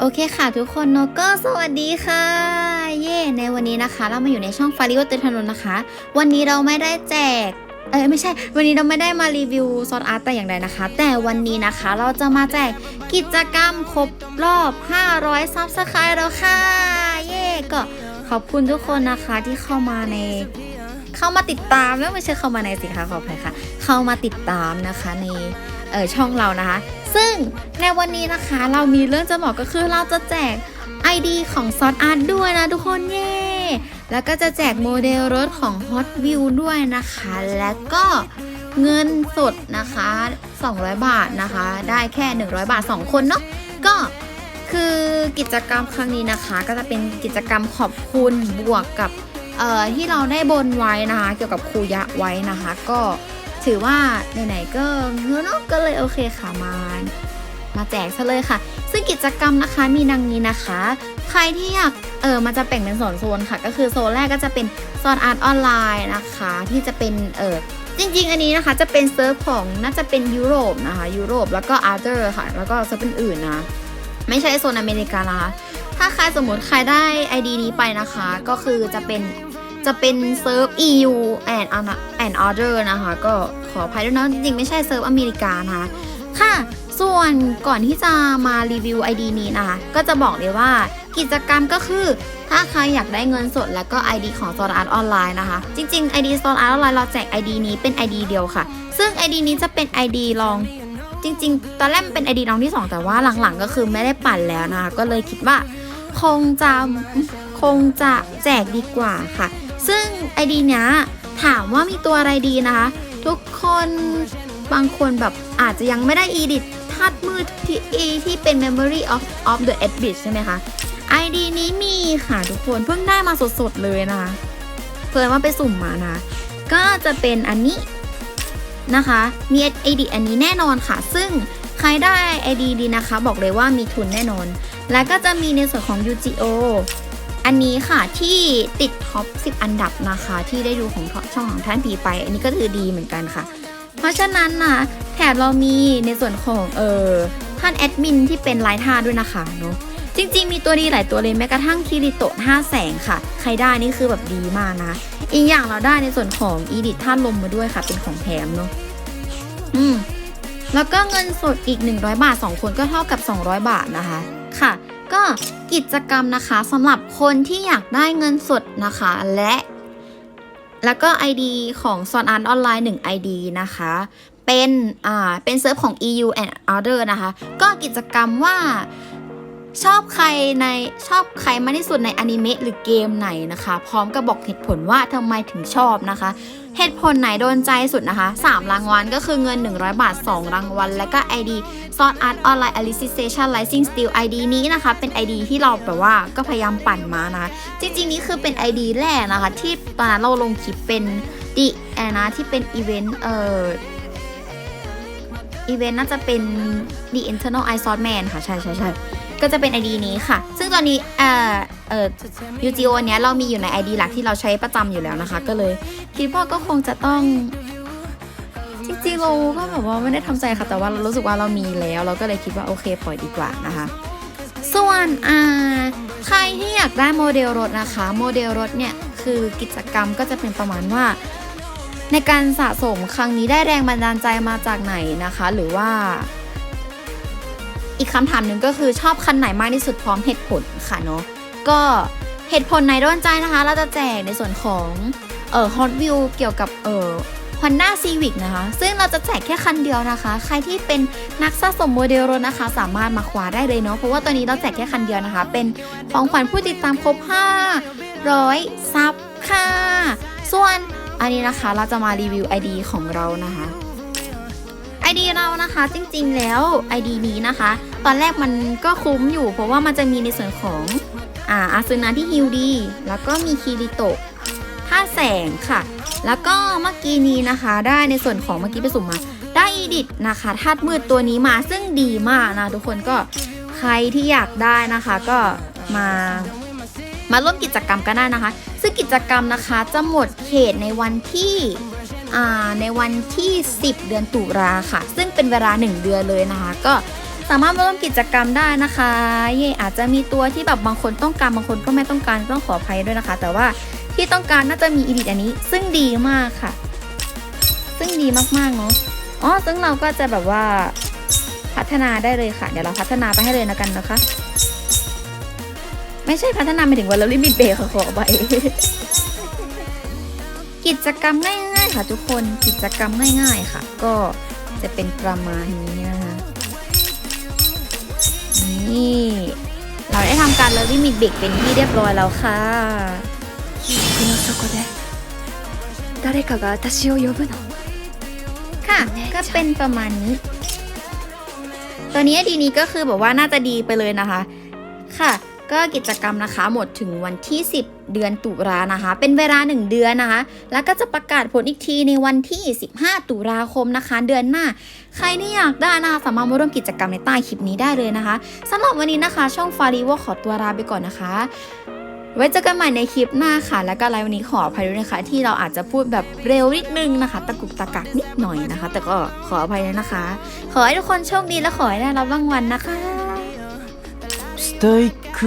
โอเคค่ะทุกคนเนอะก็สวัสดีค่ะ เย่ในวันนี้นะคะ เรามาอยู่ในช่องฟาริโอเตนทนนนะคะ วันนี้เราไม่ได้แจกเอ้ยไม่ใช่ วันนี้เราไม่ได้มารีวิวซอสอาร์ตแต่อย่างใดนะคะ แต่วันนี้นะคะเราจะมาแจกกิจกรรมครบรอบ 500ซับสไครต์แล้วค่ะ เย่ก็ขอบคุณทุกคนนะคะที่เข้ามาในเข้ามาติดตามแล้วไม่ใช่เข้ามาในสิคะขออภัยค่ะ เข้ามาติดตามนะคะในเออช่องเรานะคะ ซึ่งในวันนี้นะคะเรามีเรื่องจะบอกก็คือเราจะแจก ID ของซอสอาร์ตด้วยนะทุกคนเย่แล้วก็จะแจกโมเดลรถของ Hot View ด้วยนะคะ แล้วก็เงินสดนะคะ 200 บาทนะคะ ได้แค่ 100 บาท 2 คนเนาะก็คือกิจกรรมครั้งนี้นะคะ ก็จะเป็นกิจกรรมขอบคุณบวกกับเอ่อที่เราได้บนไว้นะคะ เกี่ยวกับครูยะไว้นะคะ ก็ ถือว่าไหนๆก็เงินเนอะก็เลยโอเคค่ะมามาแจกซะเลยค่ะ ซึ่งกิจกรรมนะคะมีดังนี้นะคะ ใครที่อยากเออมันจะแบ่งเป็นโซนโซนๆค่ะ ก็คือโซนแรกก็จะเป็นโซนอาร์ตออนไลน์นะคะ ที่จะเป็นเออจริงๆ อันนี้นะคะจะเป็นเซิร์ฟของน่าจะเป็นยุโรปนะคะยุโรปแล้วก็อาร์เ r ค่ะ แล้วก็เซิร์ฟอื่นๆนะไม่ใช่โซนอเมริกานะคะถ้าใครสมมติใครได้ ID นี้ไปนะคะ ก็คือจะเป็น จะเป็นเซิร์ฟ EU and and order นะคะ ก็ขออภัยด้วยนะ จริงๆ ไม่ใช่เซิร์ฟอเมริกานะคะ ค่ะ ส่วนก่อนที่จะมารีวิว ID นี้นะคะ ก็จะบอกเลยว่ากิจกรรมก็คือ ถ้าใครอยากได้เงินสดแล้วก็ ID ของ s o อาร์ตออนไลน์นะคะ จริงๆ ID s o อาร์ตออนไลน์เราแจก ID นี้เป็น ID เดียวค่ะ ซึ่ง ID นี้จะเป็น ID ลองจริงๆ ตอนแรกมันเป็น ID น้องที่ 2 แต่ว่าหลังๆ ก็คือไม่ได้ปั่นแล้วนะคะ ก็เลยคิดว่าคงจะคงจะแจกดีกว่าค่ะ ซึ่ง ID เนี้ยถามว่ามีตัวอะไรดีนะคะ ทุกคนบางคนแบบอาจจะยังไม่ได้ edit ทัดมือที่ที่เป็น memory of of the e d bit ใช่ไหมคะ ID นี้มีค่ะทุกคนเพิ่งได้มาสดๆเลยนะคะเพิ่นว่าไปสุ่มมานะ ก็จะเป็นอันนี้นะคะ มี ID อันนี้แน่นอนค่ะ ซึ่งใครได้ ID ดีนะคะ บอกเลยว่ามีทุนแน่นอน แล้วก็จะมีในส่วนของ UGO อันนี้ค่ะที่ติดท็อป 10 อันดับนะคะ ที่ได้ดูของช่องของท่านปีไป อันนี้ก็คือดีเหมือนกันค่ะ เพราะฉะนั้นนะแถบเรามีในส่วนของเออท่านแอดมินที่เป็นไลท์ท่าด้วยนะคะเนาะจริงๆ มีตัวดีหลายตัวเลยแม้กระทั่งคิริโตะ5แสงค่ะ ใครได้นี่คือแบบดีมากนะ อีกอย่างเราได้ในส่วนของอีดิทท่านลมมาด้วยค่ะ เป็นของแถมเนาะอืมแล้วก็เงินสดอีก 100 บาท 2 คนก็เท่ากับ 200 บาทนะคะ ค่ะ ก็กิจกรรมนะคะสำหรับคนที่อยากได้เงินสดนะคะและ แล้วก็ ID ของ s o n Art Online 1 ID นะคะ เป็น อ่า เป็นเซิร์ฟของ EU and Other นะคะ ก็กิจกรรมว่าชอบใครในชอบใครมากที่สุดในอนิเมะหรือเกมไหนนะคะ พร้อมกับบอกเหตุผลว่าทำไมถึงชอบนะคะ เหตุผลไหนโดนใจสุดนะคะ 3 รางวัลก็คือเงิน 100 บาท 2 รางวัล และก็ ID s o r t Art Online Alicization Rising Steel ID นี้นะคะ เป็น ID ที่เราแบบว่าก็พยายามปั่นมานะ จริงๆ นี้คือเป็น ID แรกนะคะ ที่ตอนนั้นเราลงคลิปเป็นดิแอนนะที่เป็นอีเวนต์เอ่ออีเวนต์น่าจะเป็น The Internal Eye Sword Man ค่ะ ใช่ใช่ใช่ ก็จะเป็น ID นี้ค่ะ ซึ่งตอนนี้เอ่อเอ่อ UGO เนี้ยเรามีอยู่ใน ID หลักที่เราใช้ประจำอยู่แล้วนะคะ ก็เลยคิดว่าก็คงจะต้องจริงๆเราก็แบบว่าไม่ได้ทำใจค่ะ แต่ว่าเรารู้สึกว่าเรามีแล้ว เราก็เลยคิดว่าโอเคปล่อยดีกว่านะคะ ส่วนอ่าใครที่อยากได้โมเดลรถนะคะ โมเดลรถเนี่ยคือกิจกรรมก็จะเป็นประมาณว่า ในการสะสมครั้งนี้ได้แรงบันดาลใจมาจากไหนนะคะ หรือว่า อีกคำถามหนึ่งก็คือชอบคันไหนมากที่สุดพร้อมเหตุผลค่ะเนาะก็เหตุผลไหนโดนใจนะคะ เราจะแจกในส่วนของเอ่อ Hot View เกี่ยวกับเอ่อ Honda Civic นะคะ ซึ่งเราจะแจกแค่คันเดียวนะคะ ใครที่เป็นนักสะสมโมเดลรถนะคะ สามารถมาคว้าได้เลยเนาะ เพราะว่าตัวนี้เราแจกแค่คันเดียวนะคะ เป็นของขวัญผู้ติดตามครบ 500 ซับค่ะ ส่วนอันนี้นะคะเราจะมารีวิว ID ของเรานะคะ ID เรานะคะจริงๆแล้ว ID นี้นะคะ ตอนแรกมันก็คุ้มอยู่ เพราะว่ามันจะมีในส่วนของอ่าอาซึนาที่ฮิลดี แล้วก็มีคิริโตะท่าแสงค่ะ แล้วก็เมื่อกี้นี้นะคะ ได้ในส่วนของเมื่อกี้ไปสุ่มมา ได้อีดิทนะคะธาตุมืดตัวนี้มาซึ่งดีมากนะทุกคนก็ใครที่อยากได้นะคะก็มามาร่วมกิจกรรมกันได้นะคะ ซึ่งกิจกรรมนะคะจะหมดเขตในวันที่ ในวันที่ 10 เดือนตุลาค่ะ ซึ่งเป็นเวลา 1 เดือนเลยนะคะ ก็สามารถมาร่วมกิจกรรมได้นะคะเย่อาจจะมีตัวที่แบบบางคนต้องการบางคนก็ไม่ต้องการต้องขออภัยด้วยนะคะ แต่ว่าที่ต้องการน่าจะมีอีดิทอันนี้ ซึ่งดีมากค่ะ ซึ่งดีมากๆเนาะอ๋อซึ่งเราก็จะแบบว่าพัฒนาได้เลยค่ะ เดี๋ยวเราพัฒนาไปให้เลยนะกันนะคะ ไม่ใช่พัฒนาไปถึงวันละลิมิตเบรค่ะขอไปกิจกรรมง่าย ค่ะทุกคนกิจกรรมง่ายๆค่ะ ก็จะเป็นประมาณนี้นะคะนี่เราได้ทำการละลิมิตเบรกเป็นที่เรียบร้อยแล้วค่ะ 記憶の底で誰かが私を呼ぶの ค่ะ ก็เป็นประมาณนี้ ตัวนี้ดีนี้ก็คือแบบว่าน่าจะดีไปเลยนะคะ ค่ะ ก็กิจกรรมนะคะ หมดถึงวันที่ 10 เดือนตุลานะคะ เป็นเวลา 1 เดือนนะคะ แล้วก็จะประกาศผลอีกทีในวันที่ 15 ตุลาคมนะคะ เดือนหน้า ใครที่อยากได้นะคะสามารถมาร่วมกิจกรรมในใต้คลิปนี้ได้เลยนะคะสำหรับวันนี้นะคะ ช่องฟารีว่าขอตัวลาไปก่อนนะคะ ไว้เจอกันใหม่ในคลิปหน้าค่ะ แล้วก็ไลฟ์วันนี้ขออภัยด้วยนะคะ ที่เราอาจจะพูดแบบเร็วนิดนึงนะคะ ตะกุกตะกักนิดหน่อยนะคะ แต่ก็ขออภัยด้วยนะคะ ขอให้ทุกคนโชคดีและขอให้ได้รับรางวัลนะคะ ストイック